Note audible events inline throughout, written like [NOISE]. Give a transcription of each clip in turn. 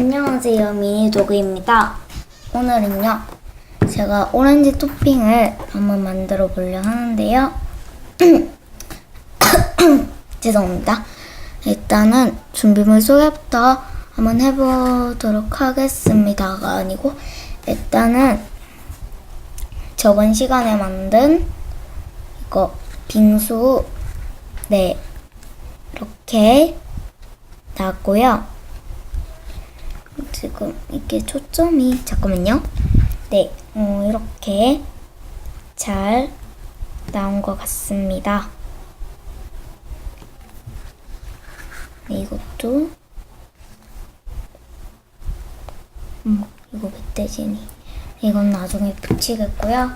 안녕하세요 미니도그입니다. 오늘은요 제가 오렌지 토핑을 한번 만들어 보려 하는데요. [CLEARS THROAT] 죄송합니다. 일단은 준비물 소개부터 한번 해보도록 하겠습니다가 아니고 일단은 저번 시간에 만든 이거 빙수 네 이렇게 나왔고요 지금 이게 초점이 잠깐만요. 네, 어, 이렇게 잘 나온 것 같습니다. 네, 이것도 음, 이거 멧돼지니 이건 나중에 붙이겠고요.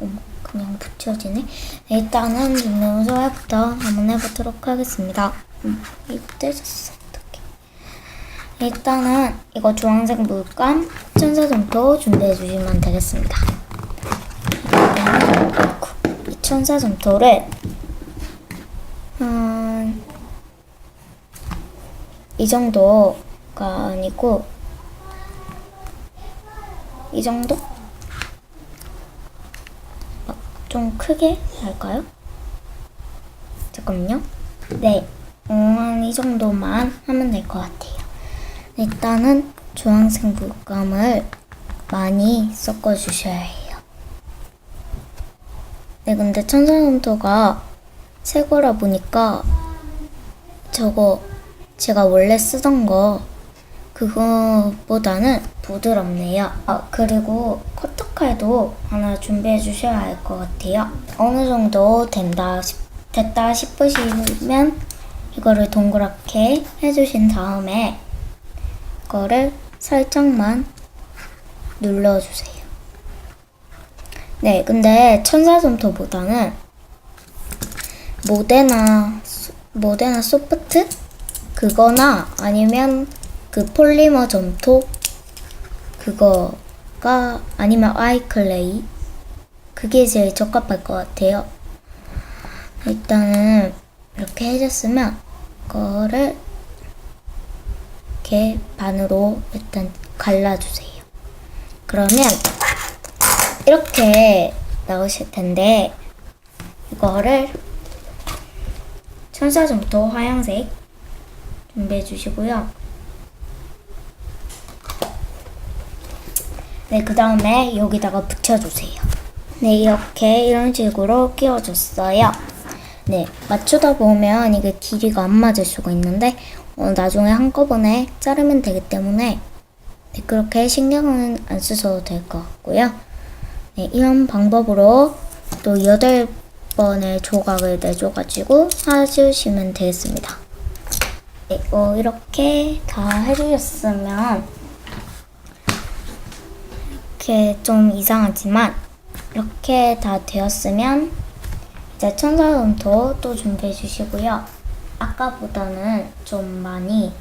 어머, 그냥 붙여지네. 네, 일단은 준비물 소개부터 한번 해보도록 하겠습니다. 음, 이거 떼졌어. 일단은 이거 주황색 물감 천사점토 준비해 주시면 되겠습니다. 이 천사점토를 음, 이 정도가 아니고 이 정도? 어, 좀 크게 할까요? 잠깐만요. 네, 음, 이 정도만 하면 될 것 같아요. 일단은 주황색 물감을 많이 섞어 주셔야 해요. 네, 근데 천사점토가 새 거라 보니까 저거 제가 원래 쓰던 거 그거보다는 부드럽네요. 아, 그리고 커터칼도 하나 준비해 주셔야 할 것 같아요. 어느 정도 된다, 싶- 됐다 싶으시면 이거를 동그랗게 해주신 다음에 이 거를 살짝만 눌러주세요. 네, 근데 천사점토보다는 모데나 소- 모데나 소프트 그거나 아니면 그 폴리머 점토 그거가 아니면 아이클레이 그게 제일 적합할 것 같아요. 일단은 이렇게 해줬으면 그거를 이렇게 반으로 일단 갈라주세요. 그러면 이렇게 나오실 텐데 이거를 천사점토 하얀색 준비해 주시고요. 네, 그 다음에 여기다가 붙여주세요. 네, 이렇게 이런 식으로 끼워줬어요. 네, 맞추다 보면 이게 길이가 안 맞을 수가 있는데 어, 나중에 한꺼번에 자르면 되기 때문에 네, 그렇게 신경은 안 쓰셔도 될 것 같고요. 네, 이런 방법으로 또 8번의 조각을 내줘가지고 해주시면 되겠습니다. 네, 어, 이렇게 다 해주셨으면 이렇게 좀 이상하지만 이렇게 다 되었으면 이제 천사점토 또 준비해 주시고요. 아까보다는 좀 많이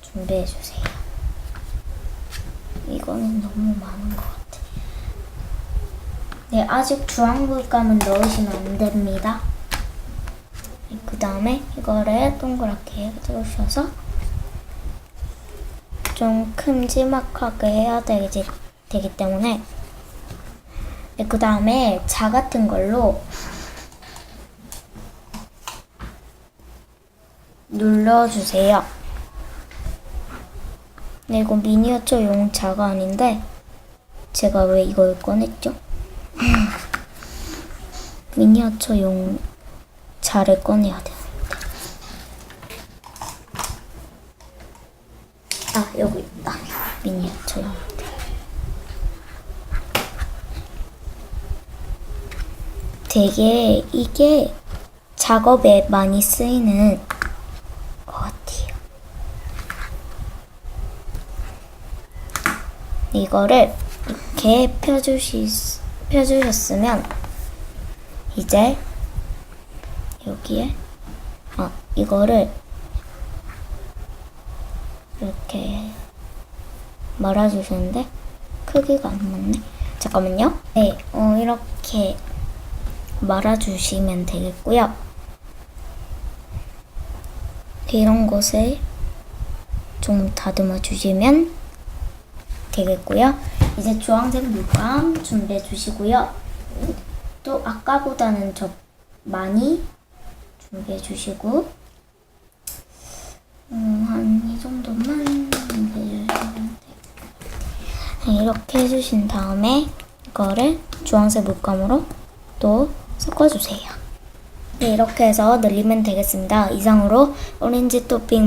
준비해 주세요. 이거는 너무 많은 것 같아. 네, 아직 주황 물감은 넣으시면 안 됩니다. 그 다음에 이거를 동그랗게 해주셔서 좀 큼지막하게 해야 되지, 되기 때문에 네, 그 다음에 자 같은 걸로 눌러주세요. 네, 이거 미니어처 용 자가 아닌데 제가 왜 이걸 꺼냈죠? [LAUGHS] 미니어처 용 자를 꺼내야 되는데. 아, 여기 있다. 미니어처용. 되게 이게 작업에 많이 쓰이는 것 같아요. 이거를 이렇게 펴주시, 펴주셨으면 이제 여기에 아 이거를 이렇게 말아주시는데 크기가 안 맞네. 잠깐만요. 네, 어, 이렇게 말아주시면 되겠고요. 이런 곳을 좀 다듬어 주시면 되겠고요. 이제 주황색 물감 준비해 주시고요. 또 아까보다는 더 많이 준비해 주시고 음, 한이 정도만 준비해 주시면 돼요. 네, 이렇게 해주신 다음에 이거를 주황색 물감으로 또 섞어주세요. 네, 이렇게 해서 늘리면 되겠습니다. 이상으로 오렌지 토핑